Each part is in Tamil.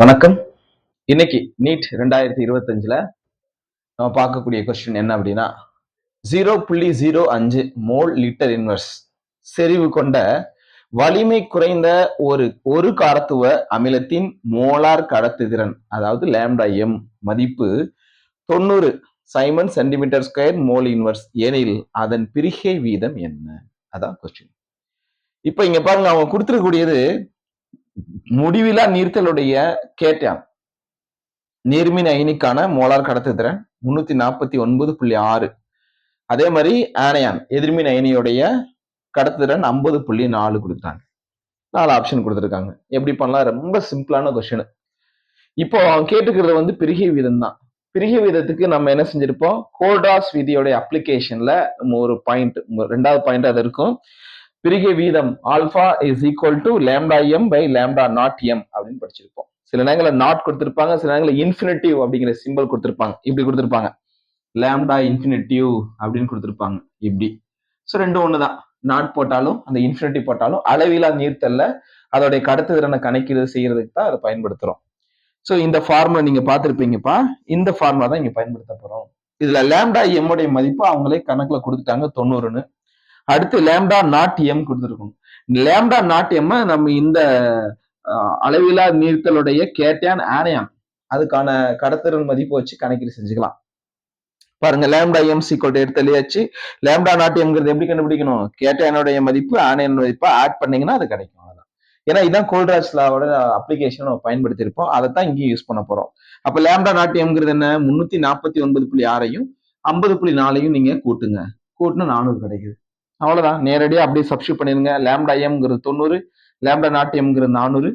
வணக்கம். இன்னைக்கு நீட் ரெண்டாயிரத்தி இருபத்தஞ்சுல நம்ம பார்க்கக்கூடிய கொஸ்டின் என்ன அப்படின்னா ஜீரோ புள்ளி ஜீரோ அஞ்சு மோல் லிட்டர் இன்வர்ஸ் செறிவு கொண்ட வலிமை குறைந்த ஒரு ஒரு காரத்துவ அமிலத்தின் மோலார் கடத்துதிறன் அதாவது லேம்டா எம் மதிப்பு தொண்ணூறு siemens centimetre square mole inverse எனில் அதன் பிரிகை வீதம் என்ன? அதான் கொஸ்டின் இப்போ இங்க பாருங்க அவங்க கொடுத்துருக்கூடியது முடிவிலா நீர்த்தலுடைய கேட்டான். நீர்மின் அயனிக்கான மோலார் கடத்துத்திறன் முன்னூத்தி நாற்பத்தி ஒன்பது புள்ளி ஆறு. அதே மாதிரி ஆனையான் எதிர்மின் அயனியுடைய கடத்துத்திறன் ஐம்பது புள்ளி நாலு கொடுத்தாங்க நாலு ஆப்ஷன் கொடுத்துருக்காங்க. எப்படி பண்ணலாம்? ரொம்ப சிம்பிளான கொஸ்டின் இப்போ கேட்டுக்கிறது வந்து பிரிகை வீதம் தான் பிரிகை வீதத்துக்கு நம்ம என்ன செஞ்சிருப்போம்? கோல்டாஸ் விதியோடைய அப்ளிகேஷன்ல ஒரு பாயிண்ட் ரெண்டாவது பாயிண்ட் அது இருக்கும். பிரிகை வீதம் alpha is equal to lambda M by lambda naught M அப்படின்னு படிச்சிருப்போம். சில நேரங்களில் நாட் கொடுத்துருப்பாங்க சில நேரங்களில் இன்ஃபினிட்டிவ் அப்படிங்கிற சிம்பிள் கொடுத்துருப்பாங்க. இப்படி கொடுத்துருப்பாங்க. லேம்டா இன்ஃபினிட்டிவ் அப்படின்னு கொடுத்துருப்பாங்க. இப்படி. ஸோ ரெண்டும் ஒன்று தான் நாட் போட்டாலும் அந்த இன்ஃபினிட்டி போட்டாலும் அளவிலா நீர்த்தல்ல அதோடைய கடத்து திறனை கணக்கீடு செய்யறதுக்கு தான் அதை பயன்படுத்துகிறோம் ஸோ இந்த ஃபார்முலா நீங்கள் பார்த்துருப்பீங்கப்பா. இந்த ஃபார்முலா தான் இங்கே பயன்படுத்த போகிறோம் இதில் லேம்டா எம்முடைய மதிப்பு அவங்களே கணக்கில் கொடுத்துட்டாங்க தொண்ணூறுன்னு. அடுத்து லேம்டா நாட் எம் கொடுத்துருக்கணும். லேம்டா நாட் எம் நம்ம இந்த அளவிலா நீர்த்தலுடைய கேட்டியான் ஆனையான் அதுக்கான கடத்திறன் மதிப்பு வச்சு கணக்கீடு செஞ்சுக்கலாம். பாருங்க லேம்டா எம் சீக்வல் எடுத்தலையாச்சு லேம்டா நாட் எம்ங்கிறது எப்படி கண்டுபிடிக்கணும்? கேட்டையனுடைய மதிப்பு ஆனையன் மதிப்பு ஆட் பண்ணீங்கன்னா அது கிடைக்கும் அதான் ஏன்னா இதான் கோல்ட்ராஜ் லாவோட அப்ளிகேஷன் நம்ம பயன்படுத்தியிருப்போம். அதை தான் இங்கேயும் யூஸ் பண்ண போறோம். அப்ப லேம்டா நாட் எம்ங்கிறது என்ன? முன்னூத்தி நாற்பத்தி ஒன்பது புள்ளி ஆறையும் ஐம்பது புள்ளி நாலையும் நீங்க கூட்டுங்க. கூட்டினா நானூறு கிடைக்குது. அவ்வளோதான் நேரடியாக அப்படியே சப்ஸ்டியூட் பண்ணிடுங்க. லேம்டா எம்ங்கிறது தொண்ணூறு லேம்டா நாட் எம்ங்கிறது நானூறு.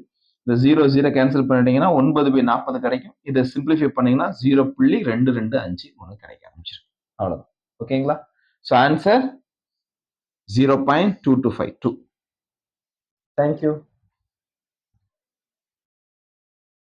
இந்த ஜீரோ ஜீரோ கேன்சல் பண்ணிட்டீங்கன்னா ஒன்பது பை நாற்பது கிடைக்கும். இதை சிம்பிளிஃபை பண்ணீங்கன்னா ஜீரோ புள்ளி ரெண்டு ரெண்டு அஞ்சு ஒன்று கிடைக்க ஆரம்பிச்சிடும். அவ்வளோதான் ஓகேங்களா so answer zero point two two five two thank you